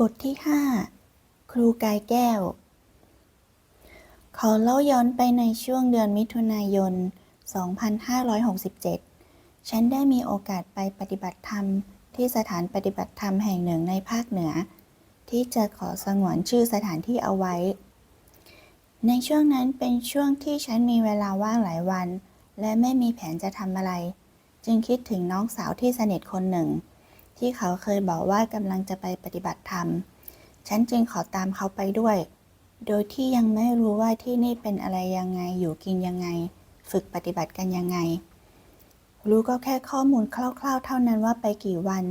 บทที่ 5 ครูกายแก้วขอเล่าย้อนไปในช่วงเดือนมิถุนายน 2567 ฉันได้มีโอกาสไปปฏิบัติธรรมที่สถานปฏิบัติธรรมแห่งหนึ่งในภาคเหนือ ที่จะขอสงวนชื่อสถานที่เอาไว้ ในช่วงนั้นเป็นช่วงที่ฉันมีเวลาว่างหลายวัน และไม่มีแผนจะทำอะไร จึงคิดถึงน้องสาวที่สนิทคนหนึ่ง ที่เขาเคยบอกว่ากำลังจะไปปฏิบัติธรรม ฉันจึงขอตามเขาไปด้วย โดยที่ยังไม่รู้ว่าที่นี่เป็นอะไรยังไง อยู่กินยังไง ฝึกปฏิบัติกันยังไง รู้ก็แค่ข้อมูลคร่าวๆ เท่านั้นว่าไปกี่วัน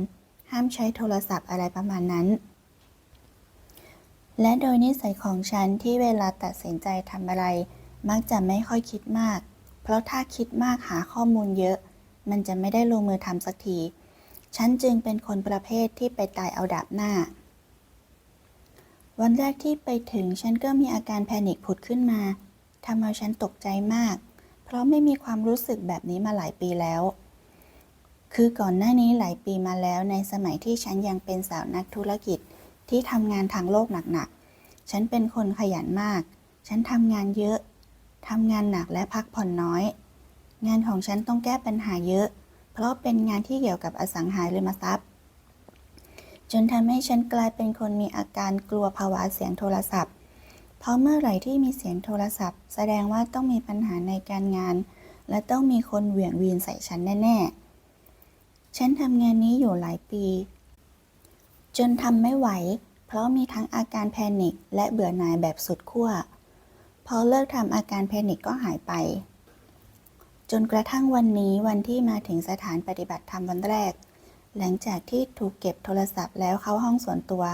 ห้ามใช้โทรศัพท์อะไรประมาณนั้น และโดยนิสัยของฉันที่เวลาตัดสินใจทำอะไร มักจะไม่ค่อยคิดมาก เพราะถ้าคิดมากหาข้อมูลเยอะ มันจะไม่ได้ลงมือทำสักที ฉันจึงเป็นคนประเภทที่ไปตายเอาดาบหน้า วันแรกที่ไปถึงฉันก็มีอาการแพนิคผุดขึ้นมาทำเอาฉันตกใจมาก เพราะไม่มีความรู้สึกแบบนี้มาหลายปีแล้ว คือก่อนหน้านี้หลายปีมาแล้วในสมัยที่ฉันยังเป็นสาวนักธุรกิจที่ทำงานทางโลกหนักๆ ฉันเป็นคนขยันมาก ฉันทำงานเยอะ ทำงานหนักและพักผ่อนน้อย งานของฉันต้องแก้ปัญหาเยอะ เพราะเป็นงานที่เกี่ยวกับอสังหาริมทรัพย์ จนทำให้ฉันกลายเป็นคนมีอาการกลัวภาวะเสียงโทรศัพท์ เพราะเมื่อไหร่ที่มีเสียงโทรศัพท์ แสดงว่าต้องมีปัญหาในการงาน และต้องมีคนเหวี่ยงวีนใส่ฉันแน่ ๆ ฉันทำงานนี้อยู่หลายปี จนทำไม่ไหว เพราะมีทั้งอาการแพนิคและเบื่อหน่ายแบบสุดขั้วพอเลิกทำอาการแพนิคก็หายไป จนกระทั่งวันนี้วันที่มาถึงสถานปฏิบัติธรรมวันแรก หลังจากที่ถูกเก็บโทรศัพท์แล้วเข้าห้องส่วนตัว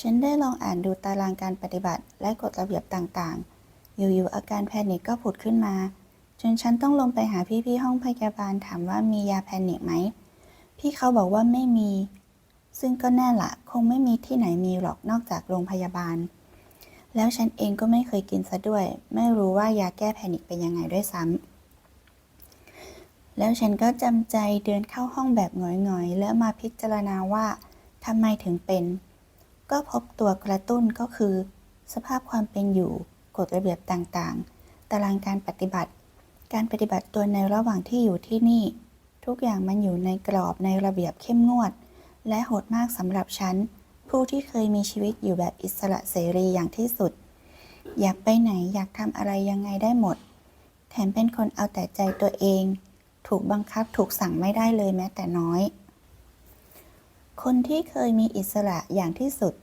ฉันได้ลองอ่านดูตารางการปฏิบัติและกฎระเบียบต่างๆ อยู่ๆอาการแพนิคก็ผุดขึ้นมา จนฉันต้องลงไปหาพี่ๆห้องพยาบาลถามว่ามียาแพนิคไหม พี่เขาบอกว่าไม่มี ซึ่งก็แน่ละคงไม่มีที่ไหนมีหรอกนอกจากโรงพยาบาล แล้วฉันเองก็ไม่เคยกินซะด้วย ไม่รู้ว่ายาแก้แพนิคเป็นยังไงด้วยซ้ำ แล้วฉันก็จำใจเดินเข้าห้องแบบหงอยๆ แล้วมาพิจารณาว่าทำไมถึงเป็น ก็พบตัวกระตุ้นก็คือ สภาพความเป็นอยู่ กฎระเบียบต่างๆ ตารางการปฏิบัติ การปฏิบัติตัวในระหว่างที่อยู่ที่นี่ ทุกอย่างมันอยู่ในกรอบในระเบียบเข้มงวด และโหดมากสำหรับฉัน ผู้ที่เคยมีชีวิตอยู่แบบอิสระเสรีอย่างที่สุด อยากไปไหนอยากทำอะไรยังไงได้หมด แถมเป็นคนเอาแต่ใจตัวเอง ถูกบังคับถูกสั่งไม่ได้เลยแม้แต่น้อย คนที่เคยมีอิสระอย่างที่สุด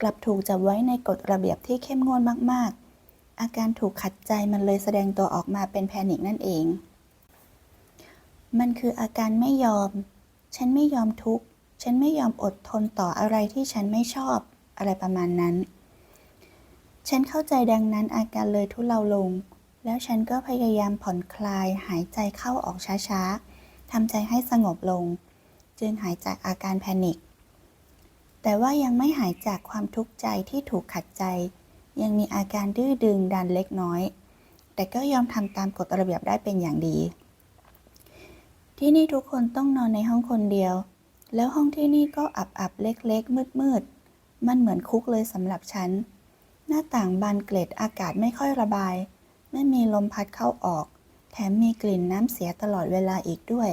กลับถูกจับไว้ในกฎระเบียบที่เข้มงวดมาก ๆ อาการถูกขัดใจมันเลยแสดงตัวออกมาเป็นแพนิคนั่นเอง มันคืออาการไม่ยอม ฉันไม่ยอมทุกข์ ฉันไม่ยอมอดทนต่ออะไรที่ฉันไม่ชอบ อะไรประมาณนั้น ฉันเข้าใจดังนั้นอาการเลยทุเลาลง แล้วฉันก็พยายามผ่อนคลายหายใจเข้าออกช้าๆทำใจให้สงบลง จึงหายจากอาการแพนิคแต่ว่ายังไม่หายจากความทุกข์ใจที่ถูกขัดใจ ยังมีอาการดื้อดึงดันเล็กน้อย แต่ก็ยอมทำตามกฎระเบียบได้เป็นอย่างดี ที่นี่ทุกคนต้องนอนในห้องคนเดียว แล้วห้องที่นี่ก็อับๆเล็กๆ มืดๆมันเหมือนคุกเลยสำหรับฉัน หน้าต่างบานเกล็ดอากาศไม่ค่อยระบาย ไม่มีลมพัดเข้าออก แถมมีกลิ่นน้ำเสียตลอดเวลาอีกด้วย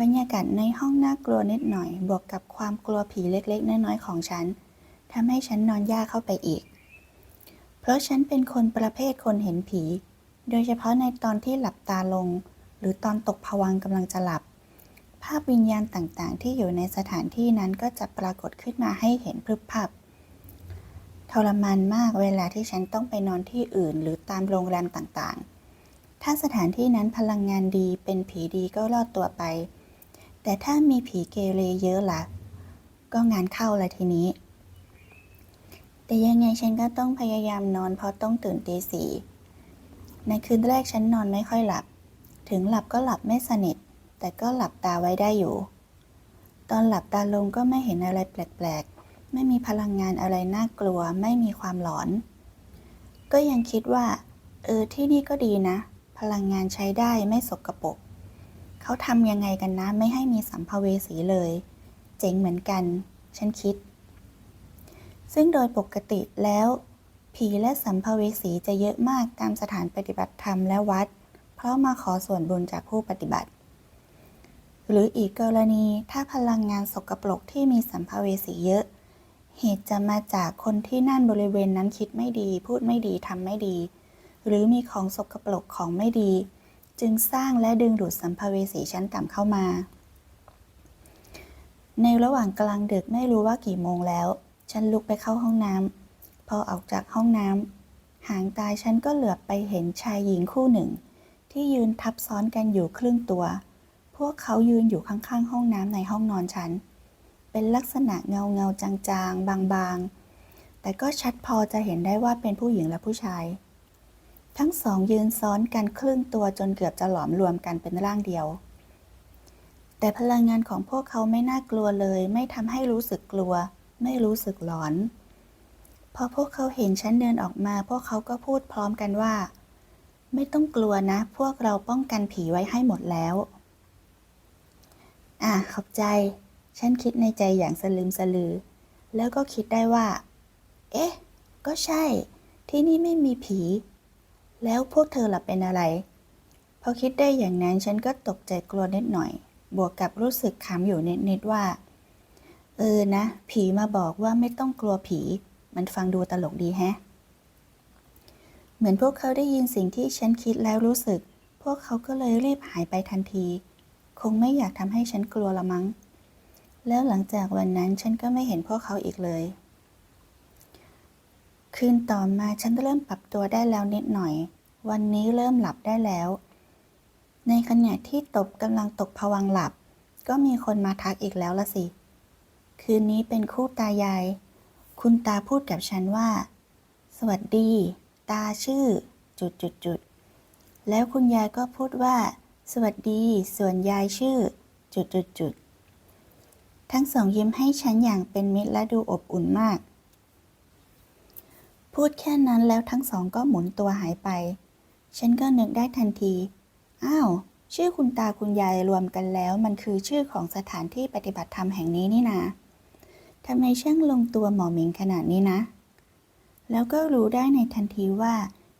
บรรยากาศในห้องน่ากลัวนิดหน่อย บวกกับความกลัวผีเล็กๆ น้อยๆ ของฉันทำให้ฉันนอนยากเข้าไปอีก เพราะฉันเป็นคนประเภทคนเห็นผี โดยเฉพาะในตอนที่หลับตาลง หรือตอนตกผวังกำลังจะหลับ ภาพวิญญาณต่างๆ ที่อยู่ในสถานที่นั้นก็จะปรากฏขึ้นมาให้เห็นพรึบพรับ ทรมานมากเวลาที่ฉันต้องไปนอนที่อื่น หรือตามโรงแรมต่างๆ ถ้าสถานที่นั้นพลังงานดีเป็นผีดีก็รอดตัวไป แต่ถ้ามีผีเกเรเยอะละ่ะ ก็งานเข้าละทีนี้ แต่ยังไงฉันก็ต้องพยายามนอนเพราะต้องตื่นตีสี่ในคืนแรกฉันนอนไม่ค่อยหลับ ถึงหลับก็หลับไม่สนิท แต่ก็หลับตาไว้ได้อยู่ ตอนหลับตาลงก็ไม่เห็นอะไรแปลกๆ ไม่มีพลังงานอะไรน่ากลัว ไม่มีความหลอน ก็ยังคิดว่า เออที่นี่ก็ดีนะ พลังงานใช้ได้ไม่สกปรกเขาทำยังไงกันนะ ไม่ให้มีสัมภเวสีเลย เจ๋งเหมือนกัน ฉันคิด ซึ่งโดยปกติแล้ว ผีและสัมภเวสีจะเยอะมากตามสถานปฏิบัติธรรมและวัด เพราะมาขอส่วนบุญจากผู้ปฏิบัติ หรืออีกกรณีถ้าพลังงานสกปรกที่มีสัมภเวสีเยอะ เหตุจะมาจากคนที่นั่นบริเวณนั้นคิดไม่ดี พูดไม่ดีทำไม่ดี หรือมีของสกปรกของไม่ดี จึงสร้างและดึงดูดสัมภเวสีชั้นต่ำเข้ามา ในระหว่างกลางดึกไม่รู้ว่ากี่โมงแล้ว ฉันลุกไปเข้าห้องน้ำพอออกจากห้องน้ำหางตาฉันก็เหลือบไปเห็นชายหญิงคู่หนึ่ง ที่ยืนทับซ้อนกันอยู่ครึ่งตัว พวกเขายืนอยู่ข้างๆ ห้องน้ำในห้องนอนฉัน เป็นลักษณะเงาเงาจางๆ บางๆ แต่ก็ชัดพอจะเห็นได้ว่าเป็นผู้หญิงและผู้ชาย ทั้งสองยืนซ้อนกันครึ่งตัวจนเกือบจะหลอมรวมกันเป็นร่างเดียว แต่พลังงานของพวกเขาไม่น่ากลัวเลย ไม่ทำให้รู้สึกกลัว ไม่รู้สึกหลอน พอพวกเขาเห็นฉันเดินออกมา พวกเขาก็พูดพร้อมกันว่า ไม่ต้องกลัวนะ พวกเราป้องกันผีไว้ให้หมดแล้ว อะขอบใจ ฉันคิดในใจอย่างสลืมสลือ แล้วก็คิดได้ว่า เอ๊ะ ก็ใช่ ที่นี่ไม่มีผี แล้วพวกเธอล่ะเป็นอะไร พอคิดได้อย่างนั้นฉันก็ตกใจกลัวนิดหน่อย บวกกับรู้สึกขำอยู่นิดๆว่า เออนะ ผีมาบอกว่าไม่ต้องกลัวผี มันฟังดูตลกดีแฮะ เหมือนพวกเขาได้ยินสิ่งที่ฉันคิดแล้วรู้สึก พวกเขาก็เลยรีบหายไปทันที คงไม่อยากทำให้ฉันกลัวละมั้ง แล้วหลังจากวันนั้นฉันก็ไม่เห็นพวกเขาอีกเลย คืนต่อมาฉันก็เริ่มปรับตัวได้แล้วนิดหน่อย วันนี้เริ่มหลับได้แล้ว ในขณะที่ตบกำลังตกผวังหลับ ก็มีคนมาทักอีกแล้วละสิ คืนนี้เป็นคู่ตายาย คุณตาพูดกับฉันว่า สวัสดี ตาชื่อ จุดจุดจุดแล้วคุณยายก็พูดว่า สวัสดี ส่วนยายชื่อ จุดจุดจุด ทั้งสองยิ้มให้ฉันอย่างเป็นมิตรและดูอบอุ่นมาก พูดแค่นั้นแล้วทั้งสองก็หมุนตัวหายไป ฉันก็นึกได้ทันที อ้าว ชื่อคุณตาคุณยายรวมกันแล้ว มันคือชื่อของสถานที่ปฏิบัติธรรมแห่งนี้นี่นาทำไมช่างลงตัวหมอหมิงขนาดนี้นะ แล้วก็รู้ได้ในทันทีว่า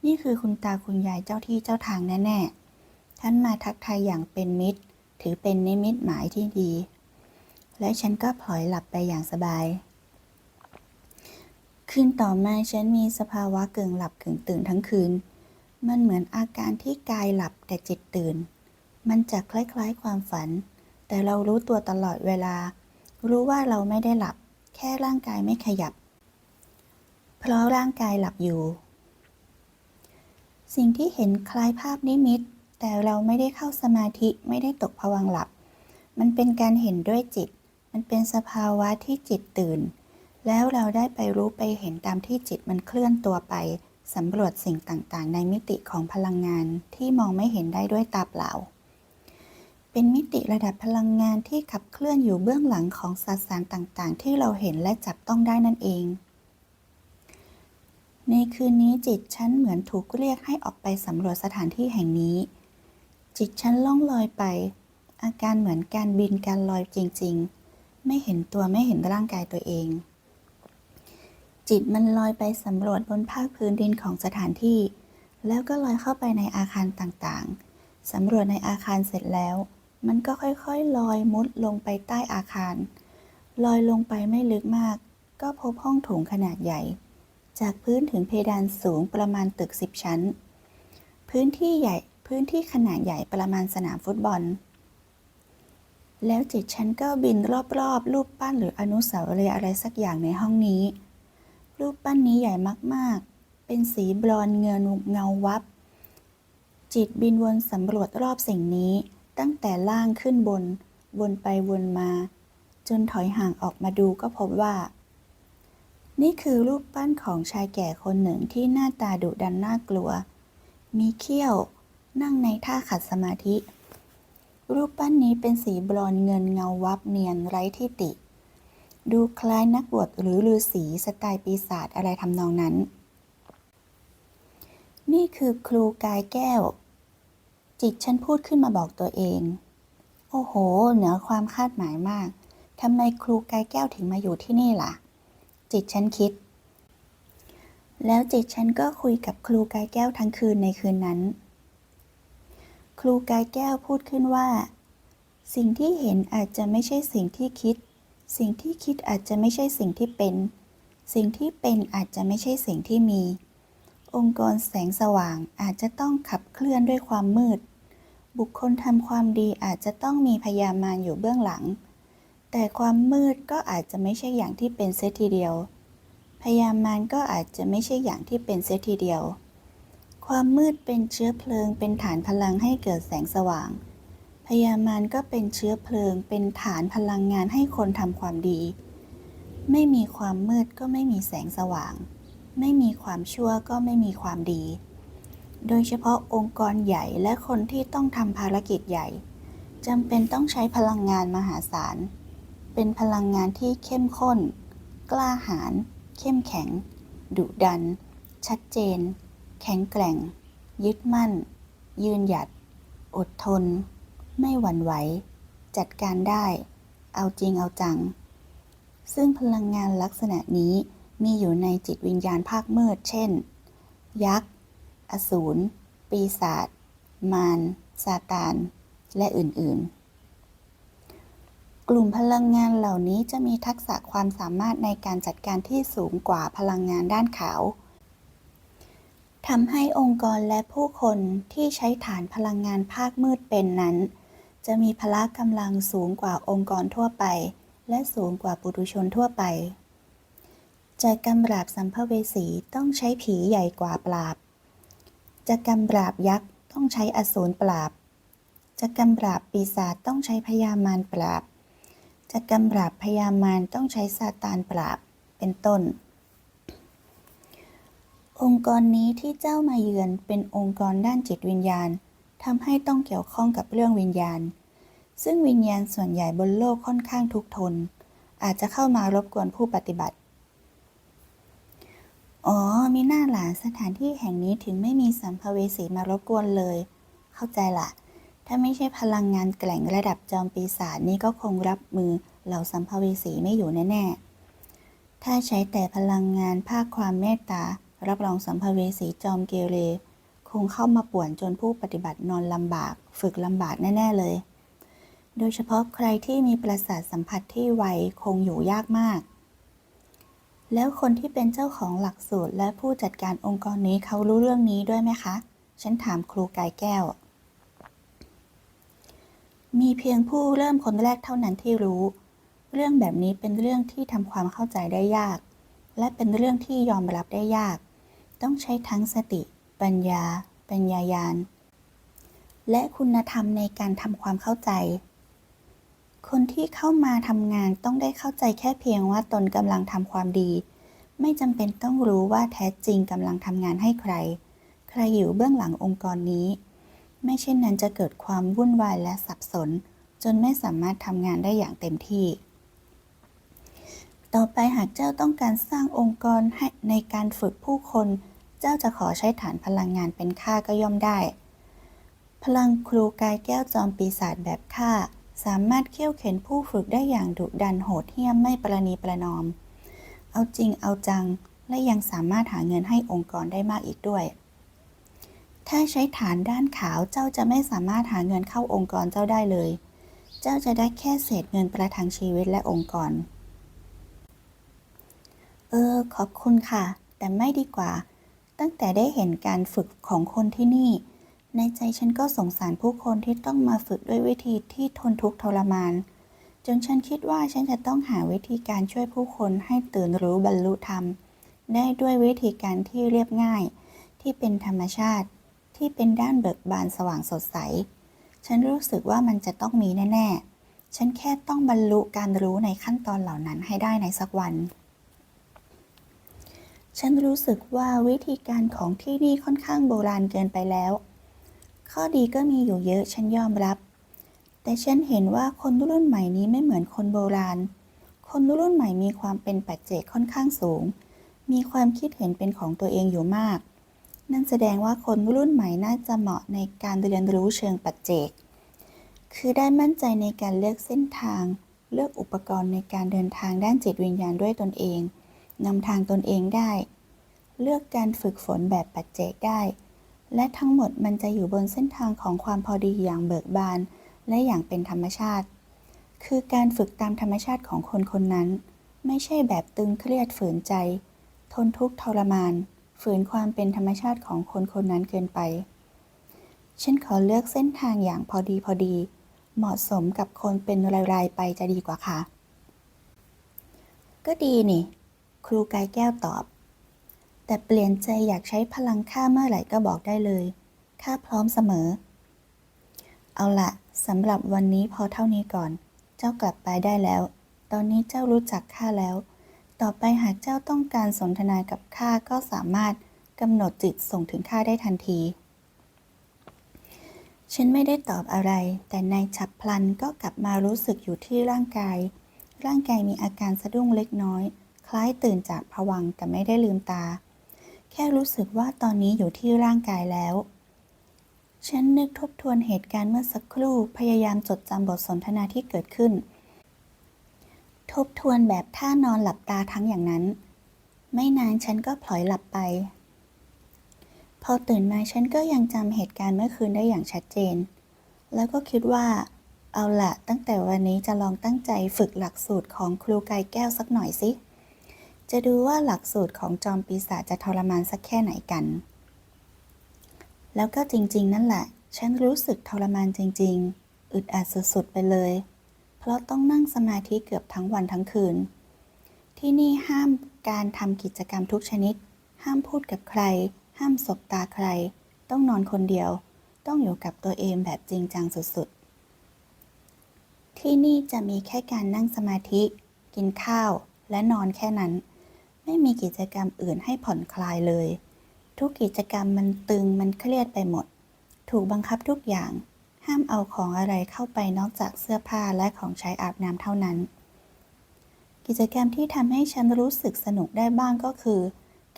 นี่คือคุณตาคุณยายเจ้าที่เจ้าทางแน่ๆท่านมาทักทายอย่างเป็นมิตร ถือเป็นนิมิตหมายที่ดี และฉันก็พลอยหลับไปอย่างสบาย คืนต่อมาฉันมีสภาวะกึ่งหลับกึ่งตื่นทั้งคืน มันเหมือนอาการที่กายหลับแต่จิตตื่น มันจะคล้ายๆความฝัน แต่เรารู้ตัวตลอดเวลา รู้ว่าเราไม่ได้หลับ แค่ร่างกายไม่ขยับ เพราะร่างกายหลับอยู่ สิ่งที่เห็นคล้ายภาพนิมิต แต่เราไม่ได้เข้าสมาธิไม่ได้ตกผวังหลับ มันเป็นการเห็นด้วยจิต มันเป็นสภาวะที่จิตตื่น แล้วเราได้ไปรู้ไปเห็นตามที่จิตมันเคลื่อนตัวไปสำรวจสิ่งต่างๆ ในมิติของพลังงานที่มองไม่เห็นได้ด้วยตาเปล่า เป็นมิติระดับพลังงานที่ขับเคลื่อนอยู่เบื้องหลังของสสารต่างๆ ที่เราเห็นและจับต้องได้นั่นเอง ในคืนนี้จิตฉันเหมือนถูกเรียกให้ออกไปสำรวจสถานที่แห่งนี้ จิตฉันล่องลอยไป อาการเหมือนการบินการลอยจริง ๆ ไม่เห็นตัวไม่เห็นร่างกายตัวเอง จิตมันลอยไปสำรวจบนภาคพื้นดินของสถานที่ แล้วก็ลอยเข้าไปในอาคารต่างๆสำรวจในอาคารเสร็จแล้ว มันก็ค่อยๆลอยมุดลงไปใต้อาคาร ลอยลงไปไม่ลึกมาก ก็พบห้องโถงขนาดใหญ่ จากพื้นถึงเพดานสูงประมาณตึกสิบชั้น พื้นที่ใหญ่พื้นที่ขนาดใหญ่ประมาณสนามฟุตบอล แล้วจิตฉันก็บินรอบๆ รูปปั้นหรืออนุสาวรีย์อะไรสักอย่างในห้องนี้ รูปปั้นนี้ใหญ่มากๆ เป็นสีบรอนเงินเงาวับ จิตบินวนสำรวจรอบสิ่งนี้ ตั้งแต่ล่างขึ้นบน วนไปวนมา จนถอยห่างออกมาดูก็พบว่า นี่คือรูปปั้นของชายแก่คนหนึ่งที่หน้าตาดุดันน่ากลัว มีเขี้ยว นั่งในท่าขัดสมาธิ รูปปั้นนี้เป็นสีบรอนเงินเงาวับเนียนไร้ที่ติ ดูคล้ายนักบวชหรือฤาษีสไตล์ปีศาจอะไรทำนองนั้น นี่คือครูกายแก้ว จิตฉันพูดขึ้นมาบอกตัวเอง โอ้โห เหนือความคาดหมายมากทำไมครูกายแก้วถึงมาอยู่ที่นี่ล่ะ จิตฉันคิด แล้วจิตฉันก็คุยกับครูกายแก้วทั้งคืนในคืนนั้น ครูกายแก้วพูดขึ้นว่า สิ่งที่เห็นอาจจะไม่ใช่สิ่งที่คิด สิ่งที่คิดอาจจะไม่ใช่สิ่งที่เป็น สิ่งที่เป็นอาจจะไม่ใช่สิ่งที่มี องค์กรแสงสว่างอาจจะต้องขับเคลื่อนด้วยความมืด บุคคลทำความดีอาจจะต้องมีพยามารอยู่เบื้องหลัง แต่ความมืดก็อาจจะไม่ใช่อย่างที่เป็นเสียทีเดียว พยามารก็อาจจะไม่ใช่อย่างที่เป็นเสียทีเดียว ความมืดเป็นเชื้อเพลิง เป็นฐานพลังให้เกิดแสงสว่าง พยามารก็เป็นเชื้อเพลิง เป็นฐานพลังงานให้คนทำความดี ไม่มีความมืดก็ไม่มีแสงสว่าง ไม่มีความชั่วก็ไม่มีความดี โดยเฉพาะองค์กรใหญ่และคนที่ต้องทำภารกิจใหญ่จำเป็นต้องใช้พลังงานมหาศาล เป็นพลังงานที่เข้มข้น กล้าหาญเข้มแข็ง ดุดัน ชัดเจน แข็งแกร่ง ยึดมั่น ยืนหยัด อดทน ไม่หวั่นไหว จัดการได้ เอาจริงเอาจัง ซึ่งพลังงานลักษณะนี้มีอยู่ในจิตวิญญาณภาคมืด เช่น ยักษ์ อสูร ปีศาจ มารซาตาน และอื่นๆ กลุ่มพลังงานเหล่านี้จะมีทักษะความสามารถในการจัดการที่สูงกว่าพลังงานด้านขาว ทำให้องค์กรและผู้คนที่ใช้ฐานพลังงานภาคมืดเป็นนั้น จะมีพละกำลังสูงกว่าองค์กรทั่วไป และสูงกว่าปุถุชนทั่วไป จะกำราบสัมภเวสีต้องใช้ผีใหญ่กว่าปราบ จะกำราบยักษ์ต้องใช้อสูรปราบ จะกำราบปีศาจต้องใช้พญามารปราบ จะกำราบพญามารต้องใช้ซาตานปราบ เป็นต้น องค์กรนี้ที่เจ้ามาเยือนเป็นองค์กรด้านจิตวิญญาณทำให้ต้องเกี่ยวข้องกับเรื่องวิญญาณ ซึ่งวิญญาณส่วนใหญ่บนโลกค่อนข้างทุกทน อาจจะเข้ามารบกวนผู้ปฏิบัติ อ๋อ มีหน้าหลานสถานที่แห่งนี้ถึงไม่มีสัมภเวสีมารบกวนเลย เข้าใจละถ้าไม่ใช่พลังงานแกล่งระดับจอมปีศาจนี่ก็คงรับมือเหล่าสัมภเวสีไม่อยู่แน่ๆ ถ้าใช้แต่พลังงานภาคความเมตตา รับรองสัมภเวสีจอมเกเรคงเข้ามาป่วนจนผู้ปฏิบัตินอนลำบาก ฝึกลำบากแน่ ๆ เลย โดยเฉพาะใครที่มีประสาทสัมผัสที่ไวคงอยู่ยากมาก แล้วคนที่เป็นเจ้าของหลักสูตรและผู้จัดการองค์กรนี้เขารู้เรื่องนี้ด้วยไหมคะ ฉันถามครูกายแก้ว มีเพียงผู้เริ่มคนแรกเท่านั้นที่รู้ เรื่องแบบนี้เป็นเรื่องที่ทำความเข้าใจได้ยาก และเป็นเรื่องที่ยอมรับได้ยาก ต้องใช้ทั้งสติ ปัญญา ปัญญายาณ และคุณธรรมในการทำความเข้าใจ คนที่เข้ามาทำงานต้องได้เข้าใจแค่เพียงว่าตนกำลังทำความดี ไม่จำเป็นต้องรู้ว่าแท้จริงกำลังทำงานให้ใคร ใครอยู่เบื้องหลังองค์กรนี้ ไม่เช่นนั้นจะเกิดความวุ่นวายและสับสน จนไม่สามารถทำงานได้อย่างเต็มที่ต่อไปหากเจ้าต้องการสร้างองค์กรให้ในการฝึกผู้คน เจ้าจะขอใช้ฐานพลังงานเป็นค่าก็ย่อมได้ พลังครูกายแก้วจอมปีศาจแบบค่า สามารถเขี่ยวเข็นผู้ฝึกได้อย่างดุดันโหดเหี้ยมไม่ประนีประนอม เอาจริงเอาจัง และยังสามารถหาเงินให้องค์กรได้มากอีกด้วย ถ้าใช้ฐานด้านขาวเจ้าจะไม่สามารถหาเงินเข้าองค์กรเจ้าได้เลย เจ้าจะได้แค่เศษเงินประทังชีวิตและองค์กร เออ ขอบคุณค่ะ แต่ไม่ดีกว่า ตั้งแต่ได้เห็นการฝึกของคนที่นี่ ในใจฉันก็สงสารผู้คนที่ต้องมาฝึกด้วยวิธีที่ทนทุกข์ทรมาน จนฉันคิดว่าฉันจะต้องหาวิธีการช่วยผู้คนให้ตื่นรู้บรรลุธรรม ได้ด้วยวิธีการที่เรียบง่าย ที่เป็นธรรมชาติ ที่เป็นด้านเบิกบานสว่างสดใส ฉันรู้สึกว่ามันจะต้องมีแน่ ๆ ฉันแค่ต้องบรรลุการรู้ในขั้นตอนเหล่านั้นให้ได้ในสักวัน ฉันรู้สึกว่าวิธีการของที่นี่ค่อนข้างโบราณเกินไปแล้ว ข้อดีก็มีอยู่เยอะฉันยอมรับ แต่ฉันเห็นว่าคนรุ่นใหม่นี้ไม่เหมือนคนโบราณ คนรุ่นใหม่มีความเป็นปัจเจกค่อนข้างสูง มีความคิดเห็นเป็นของตัวเองอยู่มาก นั่นแสดงว่าคนรุ่นใหม่น่าจะเหมาะในการเรียนรู้เชิงปัจเจก คือได้มั่นใจในการเลือกเส้นทาง เลือกอุปกรณ์ในการเดินทางด้านจิตวิญญาณด้วยตนเอง นำทางตนเองได้ เลือกการฝึกฝนแบบปัจเจกได้ และทั้งหมดมันจะอยู่บนเส้นทางของความพอดีอย่างเบิกบาน และอย่างเป็นธรรมชาติ คือการฝึกตามธรรมชาติของคนคนนั้น ไม่ใช่แบบตึงเครียดฝืนใจ ทนทุกข์ทรมาน ฝืนความเป็นธรรมชาติของคนคนนั้นเกินไป ฉันขอเลือกเส้นทางอย่างพอดีพอดี เหมาะสมกับคนเป็นรายๆไปจะดีกว่าค่ะ ก็ดีนี่ ครูกายแก้วตอบ แต่เปลี่ยนใจอยากใช้พลังค่าเมื่อไหร่ก็บอกได้เลยข้าพร้อมเสมอ เอาละสำหรับวันนี้พอเท่านี้ก่อน เจ้ากลับไปได้แล้ว ตอนนี้เจ้ารู้จักข้าแล้ว ต่อไปหากเจ้าต้องการสนทนากับข้าก็สามารถกำหนดจิตส่งถึงข้าได้ทันที ฉันไม่ได้ตอบอะไร แต่ในฉับพลันก็กลับมารู้สึกอยู่ที่ร่างกาย ร่างกายมีอาการสะดุ้งเล็กน้อย คล้ายตื่นจากผวังแต่ไม่ได้ลืมตา แค่รู้สึกว่าตอนนี้อยู่ที่ร่างกายแล้ว ฉันนึกทบทวนเหตุการณ์เมื่อสักครู่พยายามจดจำบทสนทนาที่เกิดขึ้น ทบทวนแบบท่านอนหลับตาทั้งอย่างนั้น ไม่นานฉันก็พลอยหลับไป พอตื่นมาฉันก็ยังจำเหตุการณ์เมื่อคืนได้อย่างชัดเจน แล้วก็คิดว่าเอาละตั้งแต่วันนี้จะลองตั้งใจฝึกหลักสูตรของครูกายแก้วสักหน่อยสิ จะดูว่าหลักสูตรของจอมปีศาจจะทรมานสักแค่ไหนกัน แล้วก็จริงๆ นั่นแหละ ฉันรู้สึกทรมานจริง ๆ อึดอัดสุดๆ ไปเลย เพราะต้องนั่งสมาธิเกือบทั้งวันทั้งคืน ที่นี่ห้ามการทำกิจกรรมทุกชนิด ห้ามพูดกับใคร ห้ามสบตาใคร ต้องนอนคนเดียว ต้องอยู่กับตัวเองแบบจริงจังสุดๆ ที่นี่จะมีแค่การนั่งสมาธิ กินข้าวและนอนแค่นั้น ไม่มีกิจกรรมอื่นให้ผ่อนคลายเลย ทุกกิจกรรมมันตึงมันเครียดไปหมด ถูกบังคับทุกอย่าง ห้ามเอาของอะไรเข้าไปนอกจากเสื้อผ้าและของใช้อาบน้ำเท่านั้น กิจกรรมที่ทำให้ฉันรู้สึกสนุกได้บ้างก็คือ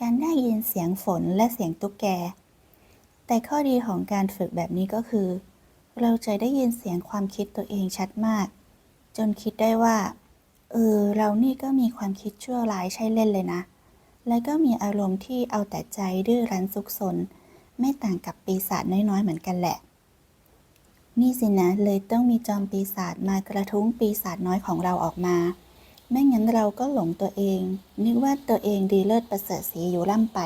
การได้ยินเสียงฝนและเสียงตุ๊กแก แต่ข้อดีของการฝึกแบบนี้ก็คือ เราจะได้ยินเสียงความคิดตัวเองชัดมาก จนคิดได้ว่า เออเรานี่ก็มีความคิดชั่วร้ายใช่เล่นเลยนะ และก็มีอารมณ์ที่เอาแต่ใจดื้อรั้นซุกซนไม่ต่างกับปีศาจน้อยๆเหมือนกันแหละ นี่สินะเลยต้องมีจอมปีศาจมากระทุ้งปีศาจน้อยของเราออกมาไม่งั้นเราก็หลงตัวเอง นึกว่าตัวเองดีเลิศประเสริฐสีอยู่ล่ำไป